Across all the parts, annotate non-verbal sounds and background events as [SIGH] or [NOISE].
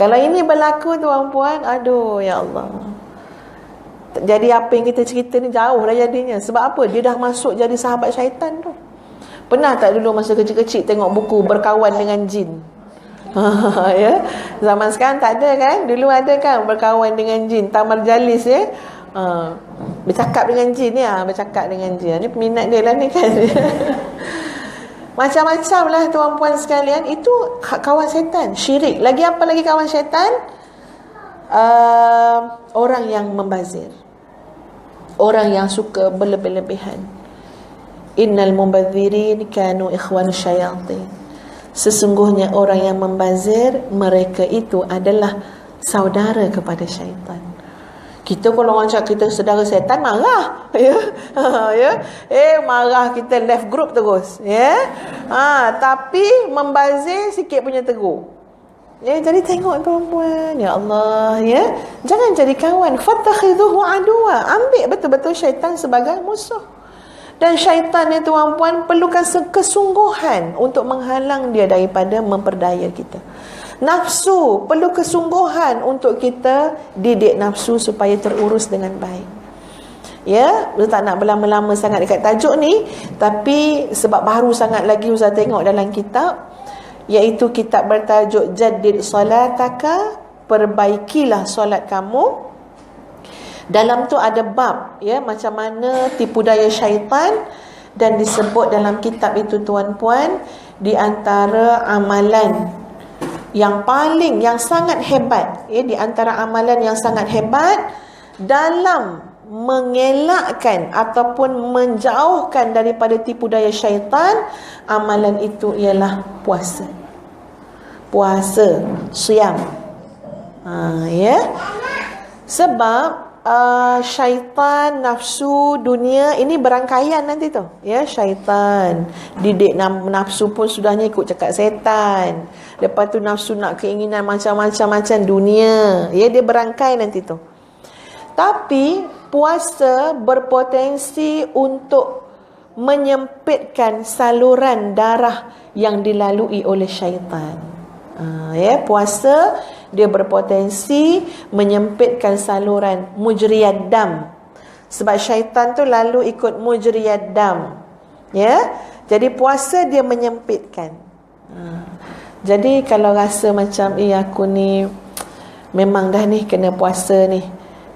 Kalau ini berlaku tuan-puan, aduh ya Allah. Jadi apa yang kita cerita ni jauh dah jadinya. Sebab apa? Dia dah masuk jadi sahabat syaitan tu. Pernah tak dulu masa kecil-kecil tengok buku berkawan dengan jin? [LAUGHS] ya. Zaman sekarang tak ada kan? Dulu ada kan berkawan dengan jin, tamar jalis ya. Uh, bercakap dengan jin ya, bercakap dengan jin. Ni peminat dia lah ni kan. [LAUGHS] Macam-macam lah tuan-puan sekalian. Itu kawan syaitan Syirik. Lagi apa lagi kawan syaitan uh, Orang yang membazir. Orang yang suka berlebih-lebihan. Innal mubazirin kanu ikhwan syayatin. Sesungguhnya orang yang membazir Mereka itu adalah Saudara kepada syaitan kita kalau orang cakap kita saudara setan marah [LAUGHS] ya. Ya. Eh marah kita left group terus ya. Ha tapi membazir sikit punya tegur ya jadi tengok tuan-puan ya Allah ya. Jangan jadi kawan. Fattakhidhuhu aduwa. Ambil betul-betul syaitan sebagai musuh. Dan syaitan ni tuan-puan perlukan kesungguhan untuk menghalang dia daripada memperdaya kita Nafsu perlu kesungguhan untuk kita didik nafsu supaya terurus dengan baik. Ya, Ustaz tak nak berlama-lama sangat dekat tajuk ni, tapi sebab baru sangat lagi Ustaz tengok dalam kitab iaitu kitab bertajuk Jaddid Salataka, perbaikilah solat kamu. Dalam tu ada bab ya macam mana tipu daya syaitan dan disebut dalam kitab itu tuan-puan di antara amalan yang paling yang sangat hebat ya di antara amalan yang sangat hebat dalam mengelakkan ataupun menjauhkan daripada tipu daya syaitan amalan itu ialah puasa. Puasa siam. Ha, ya. Sebab uh, syaitan nafsu dunia ini berangkaian nanti tu ya syaitan. Didik nafsu pun sudahnya ikut cakap setan lepas tu nafsu nak keinginan macam-macam macam dunia. Ya dia berangkai nanti tu. Tapi puasa berpotensi untuk menyempitkan saluran darah yang dilalui oleh syaitan. Uh, ya puasa dia berpotensi menyempitkan saluran mujriyat dam. Sebab syaitan tu lalu ikut mujriyat dam. Ya jadi puasa dia menyempitkan. Ha. Jadi kalau rasa macam eh aku ni memang dah ni kena puasa ni.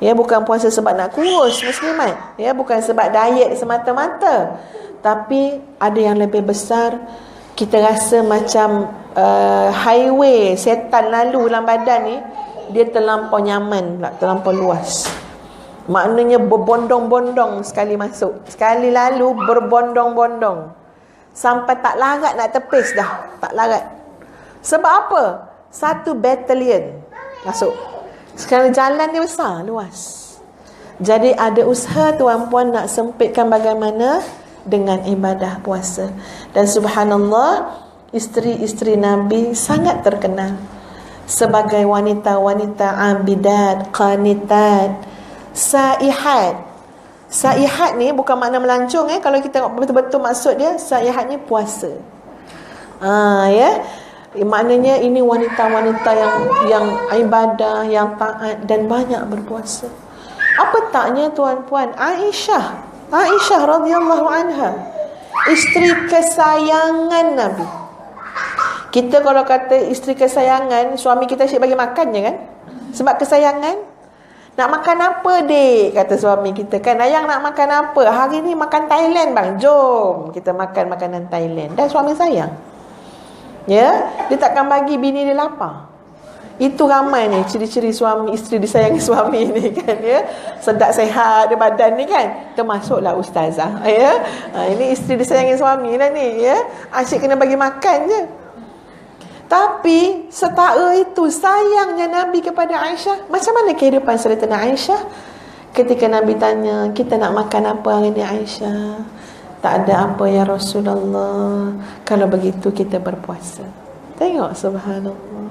Ya bukan puasa sebab nak kurus muslimat. Ya bukan sebab diet semata-mata. Tapi ada yang lebih besar kita rasa macam uh, highway setan lalu dalam badan ni dia terlampau nyaman pula terlampau luas. Maknanya berbondong-bondong sekali masuk. Sekali lalu berbondong-bondong. Sampai tak larat nak tepis dah tak larat sebab apa satu battalion masuk sekarang jalan dia besar luas jadi ada usaha tuan-puan nak sempitkan bagaimana dengan ibadah puasa. Dan subhanallah, isteri-isteri Nabi sangat terkenal sebagai wanita-wanita abidat, qanitat, saihat. Saihat ni bukan makna melancong eh kalau kita betul-betul maksud dia saihat ni puasa. Ah ya. Maknanya ini wanita-wanita yang yang ibadah, yang taat dan banyak berpuasa. Apa taknya tuan-puan Aisyah Aisyah radhiyallahu anha isteri kesayangan Nabi. Kita kalau kata isteri kesayangan, suami kita asyik bagi makan je kan? Sebab kesayangan. Nak makan apa dek? Kata suami kita kan. Ayang nak makan apa? Hari ni makan Thailand bang. Jom kita makan makanan Thailand. Dan suami sayang. Ya, dia takkan bagi bini dia lapar. Itu ramai ni ciri-ciri suami isteri disayangi [LAUGHS] suami ni kan ya. Sedap sehat dia badan ni kan. Termasuklah ustazah ya. Ha, ini isteri disayangi suami lah ni ya. Asyik kena bagi makan je. Tapi setara itu sayangnya Nabi kepada Aisyah. Macam mana kehidupan Saidatina Aisyah? Ketika Nabi tanya, kita nak makan apa hari ni Aisyah? Tak ada apa ya Rasulullah. Kalau begitu kita berpuasa. Tengok subhanallah.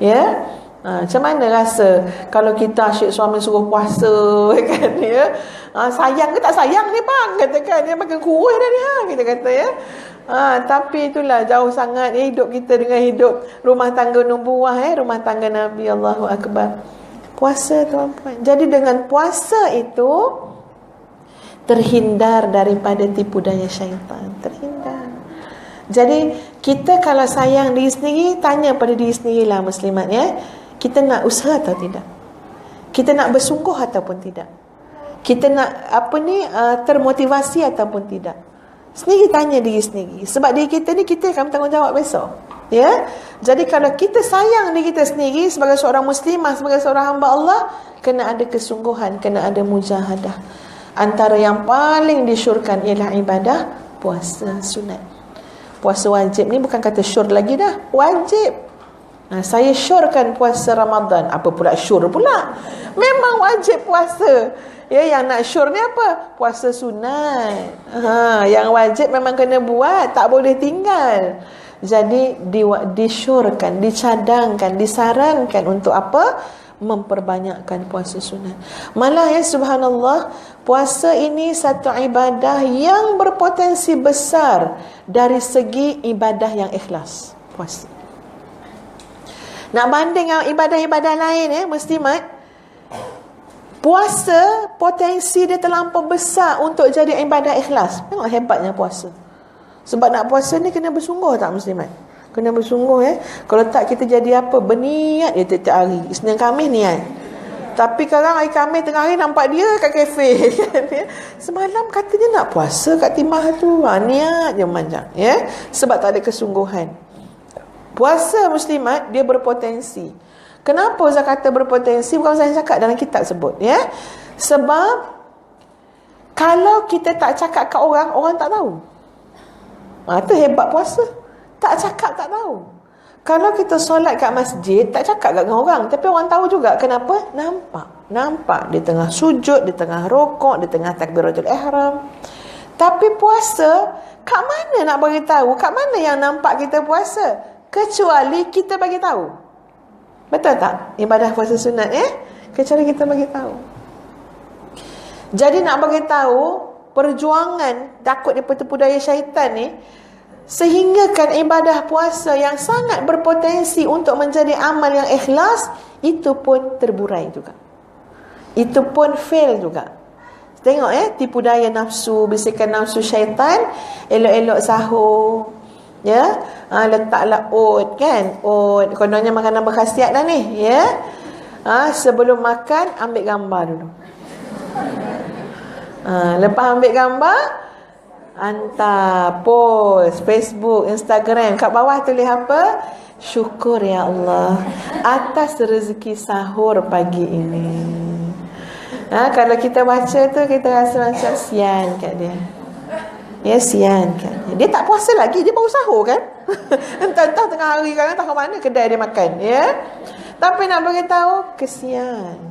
Ya. Ha, macam mana rasa kalau kita asyik suami suruh puasa [LAUGHS] kan ya? Ha, sayang ke tak sayang ni bang katakan dia makan kuih dah ni ha kita kata ya. Ha, tapi itulah jauh sangat ya, hidup kita dengan hidup rumah tangga nubuah eh rumah tangga Nabi Allahu akbar. Puasa tuan-puan. Jadi dengan puasa itu terhindar daripada tipu daya syaitan. Terhindar. Jadi kita kalau sayang diri sendiri tanya pada diri sendirilah muslimat ya. Kita nak usaha atau tidak? Kita nak bersungguh ataupun tidak? Kita nak apa ni uh, termotivasi ataupun tidak? Sendiri tanya diri sendiri. Sebab diri kita ni kita akan bertanggungjawab besok ya. Jadi kalau kita sayang diri kita sendiri sebagai seorang muslimah sebagai seorang hamba Allah kena ada kesungguhan kena ada mujahadah antara yang paling disyurkan ialah ibadah puasa sunat puasa wajib ni bukan kata syur lagi dah wajib Ha, saya syorkan puasa Ramadan. Apa pula syur pula? Memang wajib puasa. Ya, yang nak syur ni apa? Puasa sunat. Ha, yang wajib memang kena buat. Tak boleh tinggal. Jadi, di, disyurkan, dicadangkan, disarankan untuk apa? Memperbanyakkan puasa sunat. Malah ya, subhanallah, puasa ini satu ibadah yang berpotensi besar dari segi ibadah yang ikhlas. Puasa. Nak banding dengan ibadah-ibadah lain eh, muslimat. Puasa potensi dia terlampau besar untuk jadi ibadah ikhlas. Tengok hebatnya puasa. Sebab nak puasa ni kena bersungguh tak muslimat? Kena bersungguh eh. Kalau tak kita jadi apa? Berniat dia tiap hari. Senin Khamis niat. Tapi sekarang hari Khamis tengah hari nampak dia kat kafe. [LAUGHS] Semalam katanya nak puasa kat timah tu. Ha, niat je manjang. Ya? Sebab tak ada kesungguhan. Puasa muslimat dia berpotensi. Kenapa Ustaz kata berpotensi? Bukan saya cakap dalam kitab sebut. ya? Sebab kalau kita tak cakap kat orang, orang tak tahu. Ha, itu hebat puasa. Tak cakap tak tahu. Kalau kita solat kat masjid, tak cakap kat orang. Tapi orang tahu juga. Kenapa? Nampak. Nampak. Di tengah sujud, di tengah rokok, di tengah takbiratul ihram. Tapi puasa, kat mana nak beritahu? Kat mana yang nampak kita puasa? kecuali kita bagi tahu. Betul tak? Ibadah puasa sunat eh? Kecuali kita bagi tahu. Jadi nak bagi tahu perjuangan takut daripada daya syaitan ni sehinggakan ibadah puasa yang sangat berpotensi untuk menjadi amal yang ikhlas itu pun terburai juga. Itu pun fail juga. Tengok eh tipu daya nafsu, bisikan nafsu syaitan, elok-elok sahur, ya. Ha, letaklah oat kan? Oat. Kononnya makanan berkhasiat dah ni ya. Ha, sebelum makan ambil gambar dulu. Ha, lepas ambil gambar hantar post Facebook Instagram. Kat bawah tulis apa? Syukur ya Allah atas rezeki sahur pagi ini. Ha, kalau kita baca tu kita rasa macam sian kat dia. Ya sian kan Dia. Tak puasa lagi Dia baru sahur kan? [LAUGHS] Entah-entah tengah hari kan ke mana kedai dia makan Ya? Tapi nak beritahu Kesian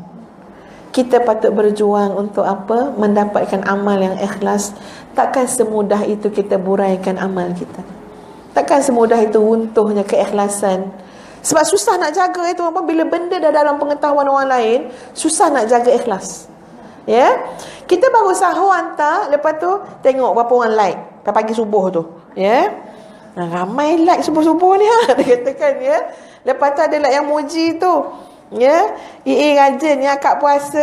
Kita patut berjuang Untuk apa? Mendapatkan amal yang ikhlas. Takkan semudah itu Kita buraikan amal kita. Takkan semudah itu Runtuhnya keikhlasan. Sebab susah nak jaga itu apa? Bila benda dah dalam pengetahuan orang lain Susah nak jaga ikhlas. Ya? Kita baru sahur hantar Lepas tu Tengok berapa orang like. Pagi subuh tu. Ya? Nah, Ramai like subuh-subuh ni ha, [LAUGHS] Dia katakan ya? Lepas tu ada like yang muji tu Ya? Ii rajin ya Akak puasa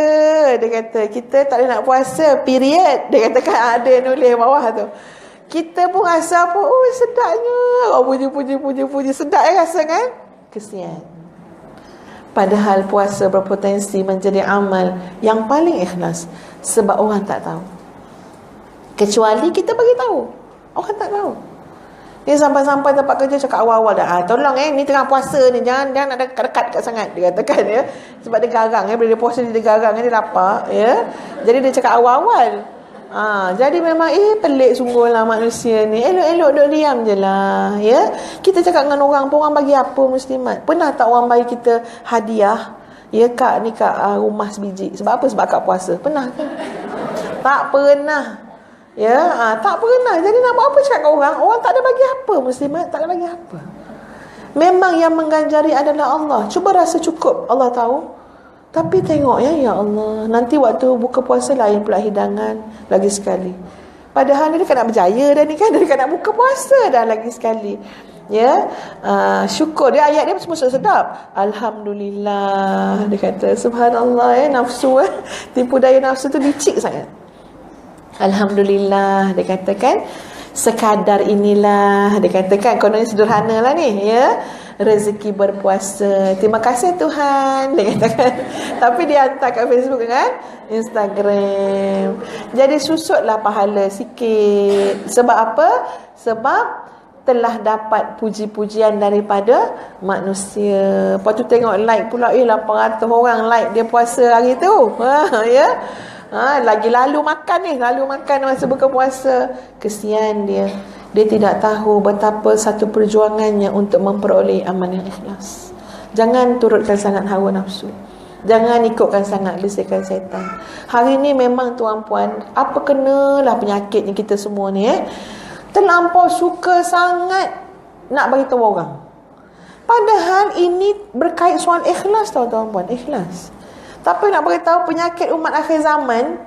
Dia kata. Kita tak boleh nak puasa Period. Dia katakan ada yang nulis bawah tu. Kita pun rasa apa? Oh sedapnya. Oh puji-puji-puji-puji Sedap ya rasa kan? Kesian. Padahal puasa berpotensi menjadi amal yang paling ikhlas sebab orang tak tahu. Kecuali kita bagi tahu. Orang tak tahu. Dia sampai-sampai tempat kerja cakap awal-awal dah. Ah, tolong eh, ni tengah puasa ni. Jangan jangan ada dekat-dekat sangat. Dia katakan ya. Sebab dia garang ya. Bila dia puasa dia garang. Dia lapar ya. Jadi dia cakap awal-awal. Ha, jadi memang eh pelik sungguh lah manusia ni. Elok-elok duduk diam je lah. Ya? Kita cakap dengan orang pun orang bagi apa muslimat. Pernah tak orang bagi kita hadiah? Ya kak ni kak uh, rumah sebiji. Sebab apa? Sebab kak puasa. Pernah ke? tak pernah. Ya, ha, tak pernah. Jadi nak buat apa cakap dengan orang? Orang tak ada bagi apa muslimat. Tak ada bagi apa. Memang yang mengganjari adalah Allah. Cuba rasa cukup. Allah tahu. Tapi tengok ya, ya Allah. Nanti waktu buka puasa lain pula hidangan. Lagi sekali. Padahal dia kan nak berjaya dah ni kan. [LAUGHS] Dia nak buka puasa dah lagi sekali. Ya, uh, syukur dia ayat dia semua sedap. Alhamdulillah dia kata subhanallah ya nafsu eh. [LAUGHS] Tipu daya nafsu tu licik sangat. Alhamdulillah dia katakan sekadar inilah dia katakan kononnya sederhana lah ni ya. Rezeki berpuasa. Terima kasih Tuhan dia katakan. [LAUGHS] Tapi dia hantar kat Facebook kan? Instagram. Jadi susutlah pahala sikit. Sebab apa? Sebab telah dapat puji-pujian daripada manusia. Lepas tu tengok like pula eh 800 orang like dia puasa hari tu. [LAUGHS] Ha ya. Ha, lagi lalu makan ni, lalu makan masa buka puasa. Kesian dia. Dia tidak tahu betapa satu perjuangannya untuk memperoleh amal yang ikhlas. Jangan turutkan sangat hawa nafsu. Jangan ikutkan sangat bisikan setan. Hari ni memang tuan-puan, apa kenalah penyakitnya kita semua ni eh. Terlampau suka sangat nak bagi tahu orang. Padahal ini berkait soal ikhlas tuan-tuan puan, ikhlas. Tapi nak beritahu penyakit umat akhir zaman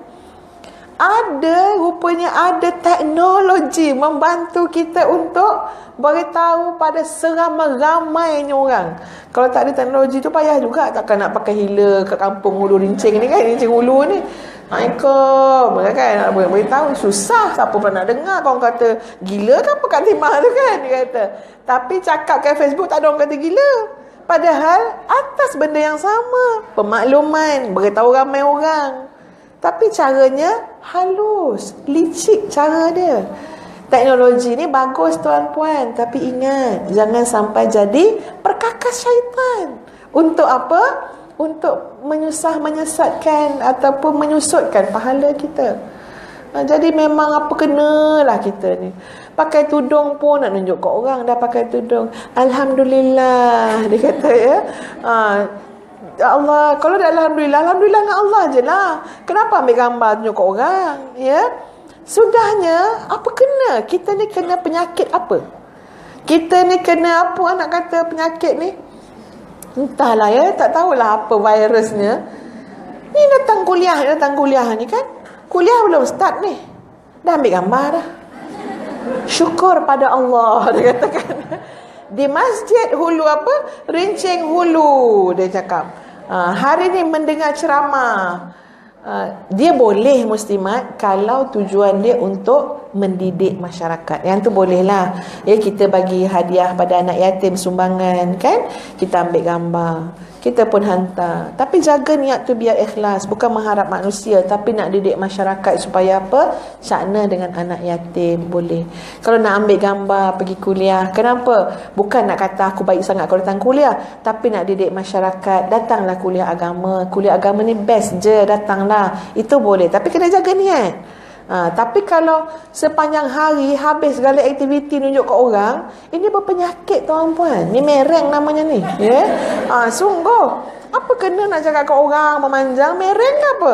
ada rupanya ada teknologi membantu kita untuk beritahu pada seramai-ramainya orang. Kalau tak ada teknologi tu payah juga takkan nak pakai hila ke kampung hulu rincing ni kan, rincing hulu ni. Assalamualaikum kan nak beritahu susah siapa pernah nak dengar kau kata gila kan apa kat timah tu kan dia kata. Tapi cakap kat Facebook tak ada orang kata gila. Padahal atas benda yang sama. Pemakluman, beritahu ramai orang. Tapi caranya halus, licik cara dia. Teknologi ni bagus tuan-puan. Tapi ingat, jangan sampai jadi perkakas syaitan. Untuk apa? Untuk menyusah, menyesatkan ataupun menyusutkan pahala kita. Ha, jadi memang apa kenalah kita ni. Pakai tudung pun nak tunjuk kat orang dah pakai tudung. Alhamdulillah [LAUGHS] dia kata ya. Ha, Allah, kalau dah Alhamdulillah, Alhamdulillah dengan Allah je lah. Kenapa ambil gambar tunjuk kat orang? Ya. Sudahnya, apa kena? Kita ni kena penyakit apa? Kita ni kena apa nak kata penyakit ni? Entahlah ya, tak tahulah apa virusnya. Ni datang kuliah, datang kuliah ni kan? Kuliah belum start ni. Dah ambil gambar dah. Syukur pada Allah [LAUGHS] dia katakan. Di masjid hulu apa? Rincing hulu dia cakap. Uh, hari ni mendengar ceramah. Uh, dia boleh muslimat kalau tujuan dia untuk mendidik masyarakat. Yang tu bolehlah. Ya kita bagi hadiah pada anak yatim sumbangan kan? Kita ambil gambar kita pun hantar. Tapi jaga niat tu biar ikhlas. Bukan mengharap manusia. Tapi nak didik masyarakat supaya apa? Cakna dengan anak yatim. Boleh. Kalau nak ambil gambar, pergi kuliah. Kenapa? Bukan nak kata aku baik sangat kalau datang kuliah. Tapi nak didik masyarakat. Datanglah kuliah agama. Kuliah agama ni best je. Datanglah. Itu boleh. Tapi kena jaga niat. Ha, tapi kalau sepanjang hari habis segala aktiviti nunjuk ke orang, ini berpenyakit tuan puan. Ni mereng namanya ni. Ya. Yeah? Ha, sungguh. Apa kena nak cakap ke orang memanjang mereng apa?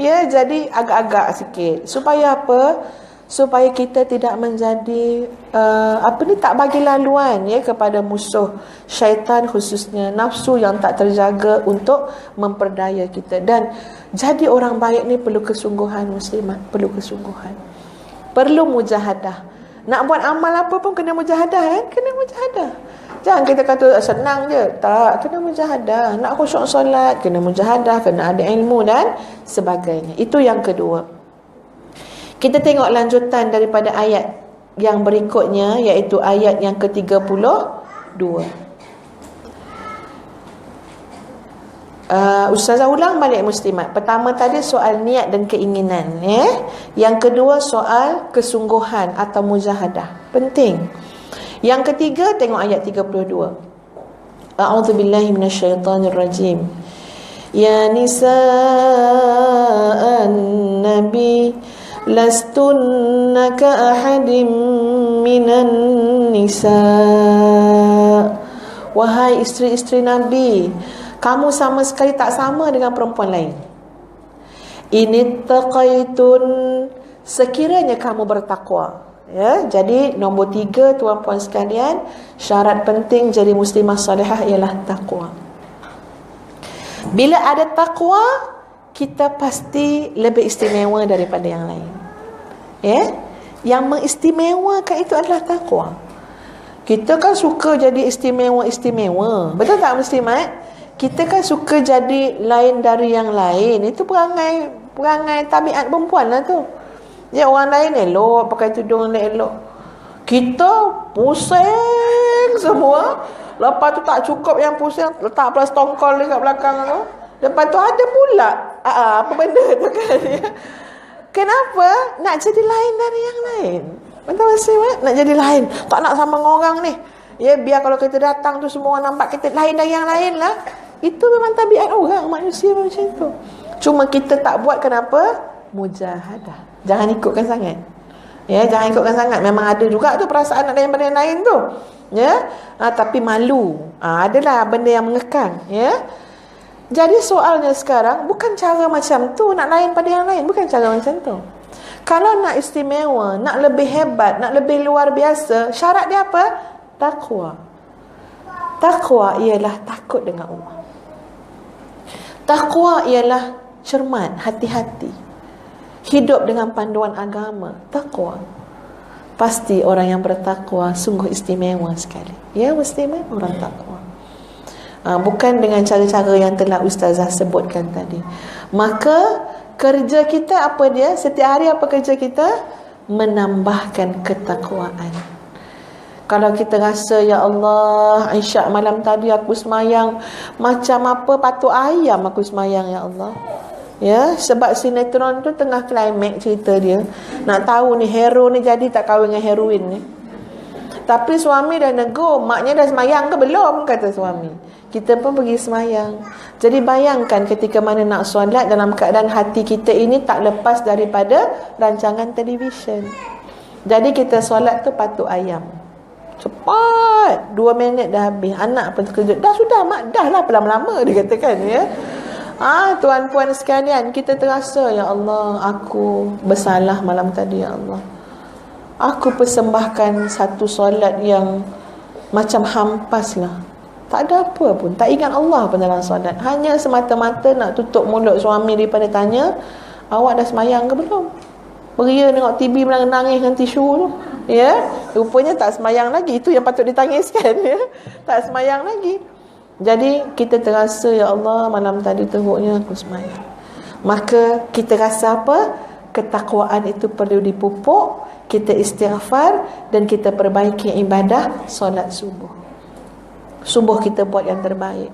Ya, jadi agak-agak sikit. Supaya apa? Supaya kita tidak menjadi uh, apa ni tak bagi laluan ya kepada musuh syaitan khususnya nafsu yang tak terjaga untuk memperdaya kita. Dan jadi orang baik ni perlu kesungguhan muslimat perlu kesungguhan. Perlu mujahadah. Nak buat amal apa pun kena mujahadah kan kena mujahadah. Jangan kita kata senang je. Tak kena mujahadah. Nak khusyuk solat kena mujahadah kena ada ilmu dan sebagainya. Itu yang kedua kita tengok lanjutan daripada ayat yang berikutnya iaitu ayat yang ke-32. Uh, Ustazah ulang balik muslimat. Pertama tadi soal niat dan keinginan. Eh? Yang kedua soal kesungguhan atau mujahadah. Penting. Yang ketiga tengok ayat 32. A'udzu billahi minasyaitonir rajim. Ya nisa'an nabi لستن كأحد من النساء Wahai isteri-isteri Nabi Kamu sama sekali tak sama dengan perempuan lain Ini taqaitun Sekiranya kamu bertakwa Ya, jadi nombor tiga tuan-puan sekalian, syarat penting jadi muslimah salihah ialah takwa. Bila ada takwa, kita pasti lebih istimewa daripada yang lain. Ya? Yang mengistimewakan itu adalah takwa. Kita kan suka jadi istimewa-istimewa. Betul tak muslimat? Kita kan suka jadi lain dari yang lain. Itu perangai perangai tabiat perempuan lah tu. Ya orang lain elok pakai tudung elok. Kita pusing semua. Lepas tu tak cukup yang pusing letak plus tongkol dekat belakang tu. Lepas tu ada pula aa, ah, apa benda tu kan. [LAUGHS] Kenapa? Nak jadi lain dari yang lain. Betul masih Nak jadi lain. Tak nak sama dengan orang ni. Ya biar kalau kita datang tu semua orang nampak kita lain dari yang lain lah. Itu memang tabiat orang manusia macam tu. Cuma kita tak buat kenapa? Mujahadah. Jangan ikutkan sangat. Ya, jangan ikutkan sangat. Memang ada juga tu perasaan nak lain benda yang lain tu. Ya. Ha, tapi malu. Ha, adalah benda yang mengekang, ya. Jadi soalnya sekarang bukan cara macam tu nak lain pada yang lain, bukan cara macam tu. Kalau nak istimewa, nak lebih hebat, nak lebih luar biasa, syarat dia apa? Takwa. Takwa ialah takut dengan Allah. Takwa ialah cermat, hati-hati hidup dengan panduan agama takwa pasti orang yang bertakwa sungguh istimewa sekali ya istimewa orang takwa ha, bukan dengan cara-cara yang telah ustazah sebutkan tadi maka kerja kita apa dia setiap hari apa kerja kita menambahkan ketakwaan kalau kita rasa ya Allah Isyak malam tadi aku semayang macam apa patut ayam aku semayang ya Allah Ya, sebab sinetron tu tengah climax cerita dia. Nak tahu ni hero ni jadi tak kahwin dengan heroin ni. Tapi suami dah nego, maknya dah semayang ke belum kata suami. Kita pun pergi semayang. Jadi bayangkan ketika mana nak solat dalam keadaan hati kita ini tak lepas daripada rancangan televisyen. Jadi kita solat tu patut ayam. Cepat. Dua minit dah habis. Anak pun terkejut. Dah sudah mak. Dah lah lama-lama [LAUGHS] dia katakan ya. Ah, tuan puan sekalian, kita terasa ya Allah, aku bersalah malam tadi ya Allah. Aku persembahkan satu solat yang macam hampas lah. Tak ada apa pun. Tak ingat Allah pun dalam solat. Hanya semata-mata nak tutup mulut suami daripada tanya, awak dah semayang ke belum? Beria tengok TV menangis dengan tisu tu. Ya, rupanya tak semayang lagi. Itu yang patut ditangiskan. Ya. Tak semayang lagi. Jadi kita terasa ya Allah malam tadi teruknya aku semayang. Maka kita rasa apa? Ketakwaan itu perlu dipupuk, kita istighfar dan kita perbaiki ibadah solat subuh. Subuh kita buat yang terbaik.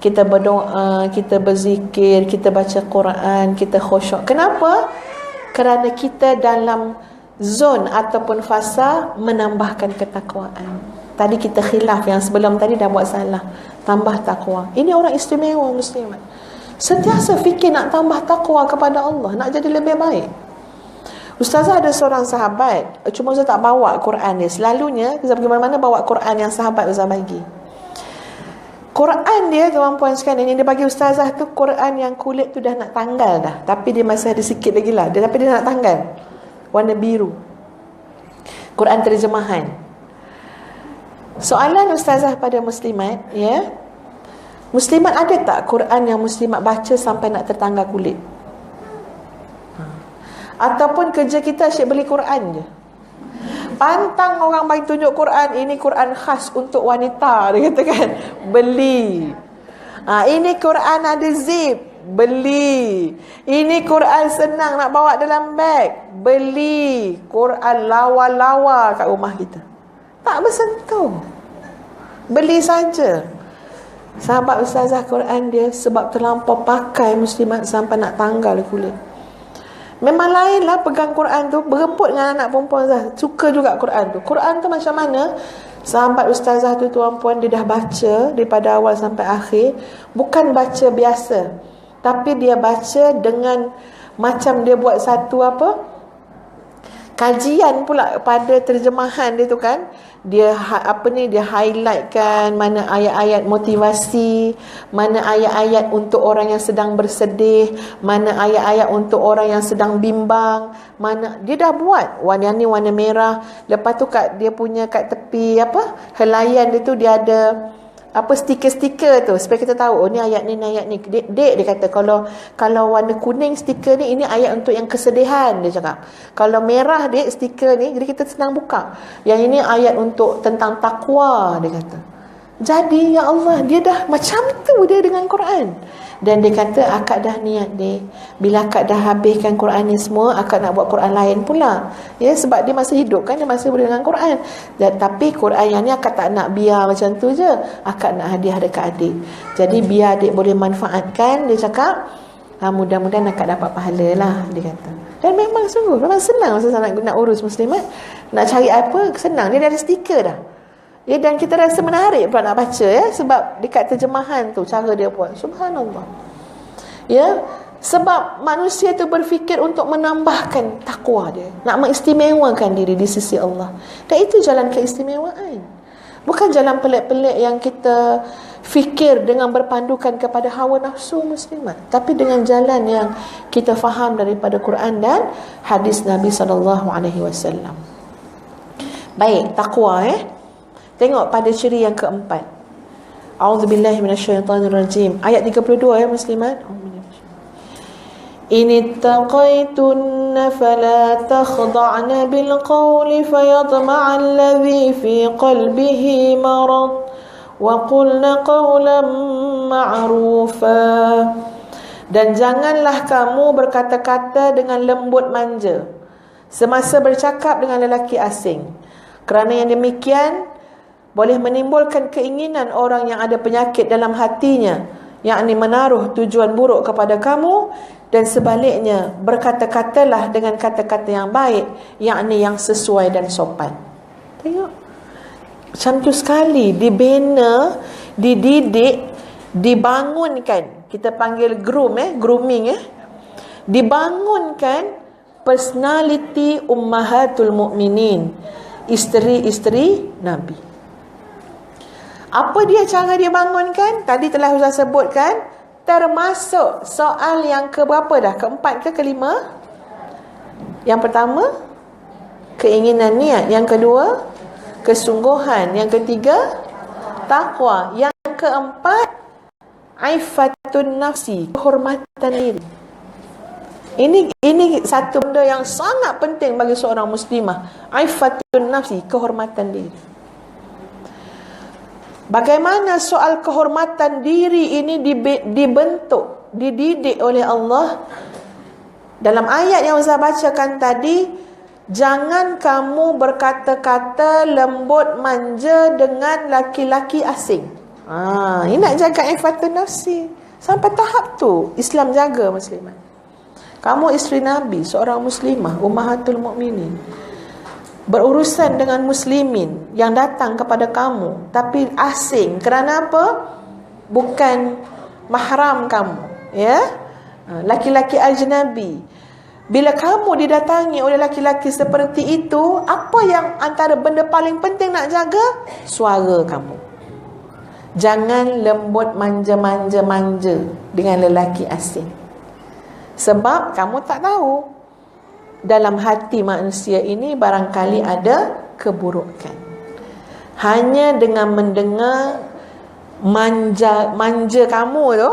Kita berdoa, kita berzikir, kita baca Quran, kita khusyuk. Kenapa? Kerana kita dalam zon ataupun fasa menambahkan ketakwaan. Tadi kita khilaf yang sebelum tadi dah buat salah tambah takwa. Ini orang istimewa muslimat. Sentiasa fikir nak tambah takwa kepada Allah, nak jadi lebih baik. Ustazah ada seorang sahabat, cuma saya tak bawa Quran dia. Selalunya, kita pergi mana-mana bawa Quran yang sahabat Ustazah bagi. Quran dia, tuan-puan sekalian, yang dia bagi Ustazah tu, Quran yang kulit tu dah nak tanggal dah. Tapi dia masih ada sikit lagi lah. Dia, tapi dia nak tanggal. Warna biru. Quran terjemahan. Soalan ustazah pada muslimat, ya. Muslimat ada tak Quran yang muslimat baca sampai nak tertanggal kulit? Ha. Ataupun kerja kita asyik beli Quran je. Pantang orang bagi tunjuk Quran, ini Quran khas untuk wanita, dia katakan. Beli. Ha, ini Quran ada zip, beli. Ini Quran senang nak bawa dalam beg, beli. Quran lawa-lawa kat rumah kita. Tak bersentuh. Beli saja. Sahabat Ustazah Quran dia sebab terlampau pakai muslimat sampai nak tanggal kulit. Memang lain lah pegang Quran tu Berebut dengan anak perempuan Ustazah Suka juga Quran tu. Quran tu macam mana? Sahabat Ustazah tu tuan puan Dia dah baca Daripada awal sampai akhir. Bukan baca biasa. Tapi dia baca dengan Macam dia buat satu apa kajian pula pada terjemahan dia tu kan dia ha, apa ni dia highlightkan mana ayat-ayat motivasi mana ayat-ayat untuk orang yang sedang bersedih mana ayat-ayat untuk orang yang sedang bimbang mana dia dah buat warna ni warna merah. Lepas tu kat dia punya kat tepi apa helaian dia tu dia ada apa stiker-stiker tu? Supaya kita tahu oh ni ayat ni ni ayat ni. Dek, dek dia kata kalau kalau warna kuning stiker ni ini ayat untuk yang kesedihan dia cakap. Kalau merah dek stiker ni jadi kita senang buka. Yang ini ayat untuk tentang takwa dia kata. Jadi ya Allah dia dah macam tu dia dengan Quran dan dia kata akak dah niat dia bila akak dah habiskan Quran ni semua akak nak buat Quran lain pula. Ya sebab dia masih hidup kan dia masih boleh dengan Quran. Dan, tapi Quran yang ni akak tak nak biar macam tu je. Akak nak hadiah dekat adik. Jadi biar adik boleh manfaatkan dia cakap ha, mudah-mudahan akak dapat pahala lah dia kata. Dan memang sungguh memang senang masa nak, nak urus muslimat. Nak cari apa senang. Dia dah ada stiker dah Ya, dan kita rasa menarik pula nak baca ya sebab dekat terjemahan tu cara dia buat. Subhanallah. Ya, sebab manusia tu berfikir untuk menambahkan takwa dia, nak mengistimewakan diri di sisi Allah. Dan itu jalan keistimewaan. Bukan jalan pelik-pelik yang kita fikir dengan berpandukan kepada hawa nafsu muslimat, tapi dengan jalan yang kita faham daripada Quran dan hadis Nabi sallallahu alaihi wasallam. Baik, takwa eh. Tengok pada ciri yang keempat. A'udzubillahi minasyaitonirrajim. Ayat 32 ya muslimat. Fala takhda'na bil qawli fayatma'a alladhi fi qalbihi marad wa qulna qawlan ma'rufa. Dan janganlah kamu berkata-kata dengan lembut manja semasa bercakap dengan lelaki asing. Kerana yang demikian boleh menimbulkan keinginan orang yang ada penyakit dalam hatinya yakni menaruh tujuan buruk kepada kamu dan sebaliknya berkata-katalah dengan kata-kata yang baik yakni yang sesuai dan sopan. Tengok. Macam tu sekali dibina dididik dibangunkan. Kita panggil groom eh grooming eh. Dibangunkan personality ummahatul mukminin isteri-isteri nabi apa dia cara dia bangunkan? Tadi telah Ustaz sebutkan termasuk soal yang ke berapa dah? Keempat ke kelima? Yang pertama keinginan niat, yang kedua kesungguhan, yang ketiga takwa, yang keempat aifatun nafsi, kehormatan diri. Ini ini satu benda yang sangat penting bagi seorang muslimah. Aifatun nafsi, kehormatan diri. Bagaimana soal kehormatan diri ini dibentuk, dididik oleh Allah dalam ayat yang saya bacakan tadi, jangan kamu berkata-kata lembut manja dengan laki-laki asing. Ha, ini nak jaga ifatun nafsi. Sampai tahap tu Islam jaga muslimat. Kamu isteri Nabi, seorang muslimah, ummahatul mukminin berurusan dengan muslimin yang datang kepada kamu. Tapi asing kerana apa? Bukan mahram kamu ya? Ha, laki-laki ajnabi. Bila kamu didatangi oleh laki-laki seperti itu apa yang antara benda paling penting nak jaga? Suara kamu. Jangan lembut manja-manja manja dengan lelaki asing. Sebab kamu tak tahu dalam hati manusia ini barangkali ada keburukan. Hanya dengan mendengar manja manja kamu tu,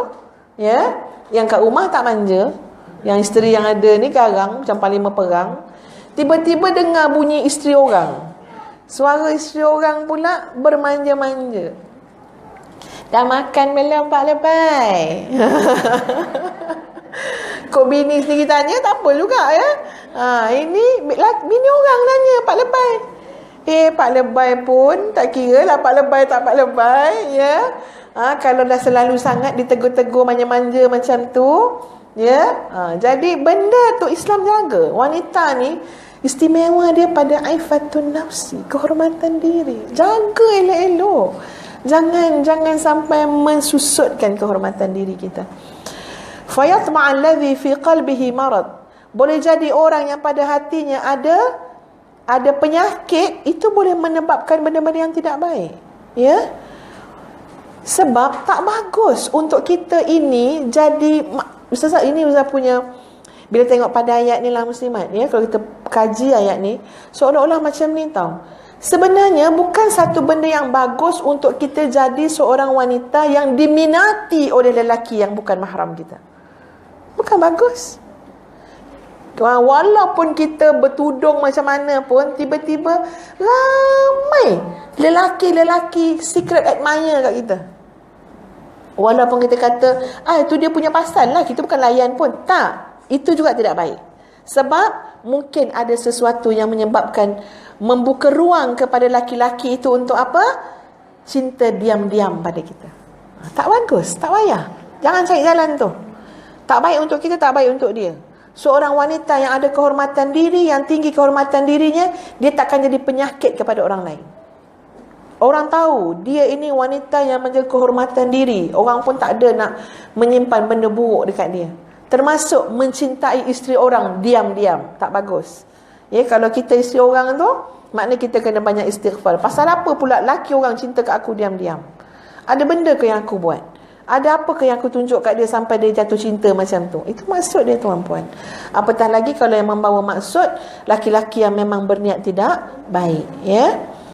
ya, yang kat rumah tak manja, yang isteri yang ada ni garang macam panglima perang, tiba-tiba dengar bunyi isteri orang. Suara isteri orang pula bermanja-manja. Dah makan belum Pak Lepai? [LAUGHS] Kau bini sendiri tanya tak apa juga ya. Ha, ini bini orang tanya Pak Lebay. Eh Pak Lebay pun tak kira lah Pak Lebay tak Pak Lebay ya. Ha, kalau dah selalu sangat ditegur-tegur manja-manja macam tu ya. Ha, jadi benda tu Islam jaga. Wanita ni istimewa dia pada aifatun nafsi, kehormatan diri. Jaga elok-elok. Jangan jangan sampai mensusutkan kehormatan diri kita. Fayatma alladhi fi qalbihi marad. Boleh jadi orang yang pada hatinya ada ada penyakit itu boleh menyebabkan benda-benda yang tidak baik. Ya? Sebab tak bagus untuk kita ini jadi Ustaz ini Ustaz punya bila tengok pada ayat ni lah muslimat ya? Kalau kita kaji ayat ni seolah-olah macam ni tau. Sebenarnya bukan satu benda yang bagus untuk kita jadi seorang wanita yang diminati oleh lelaki yang bukan mahram kita bukan bagus. Walaupun kita bertudung macam mana pun Tiba-tiba Ramai Lelaki-lelaki Secret admire kat kita. Walaupun kita kata Ah itu dia punya pasal lah Kita bukan layan pun. Tak Itu juga tidak baik. Sebab Mungkin ada sesuatu yang menyebabkan Membuka ruang kepada laki-laki itu Untuk apa? Cinta diam-diam pada kita. Tak bagus Tak payah. Jangan cari jalan tu Tak baik untuk kita Tak baik untuk dia Seorang wanita yang ada kehormatan diri, yang tinggi kehormatan dirinya, dia takkan jadi penyakit kepada orang lain. Orang tahu dia ini wanita yang menjaga kehormatan diri. Orang pun tak ada nak menyimpan benda buruk dekat dia. Termasuk mencintai isteri orang diam-diam. Tak bagus. Ya, kalau kita isteri orang tu, makna kita kena banyak istighfar. Pasal apa pula laki orang cinta kat aku diam-diam? Ada benda ke yang aku buat? Ada apa ke yang aku tunjuk kat dia sampai dia jatuh cinta macam tu? Itu maksud dia tuan-puan. Apatah lagi kalau yang membawa maksud laki-laki yang memang berniat tidak baik, ya.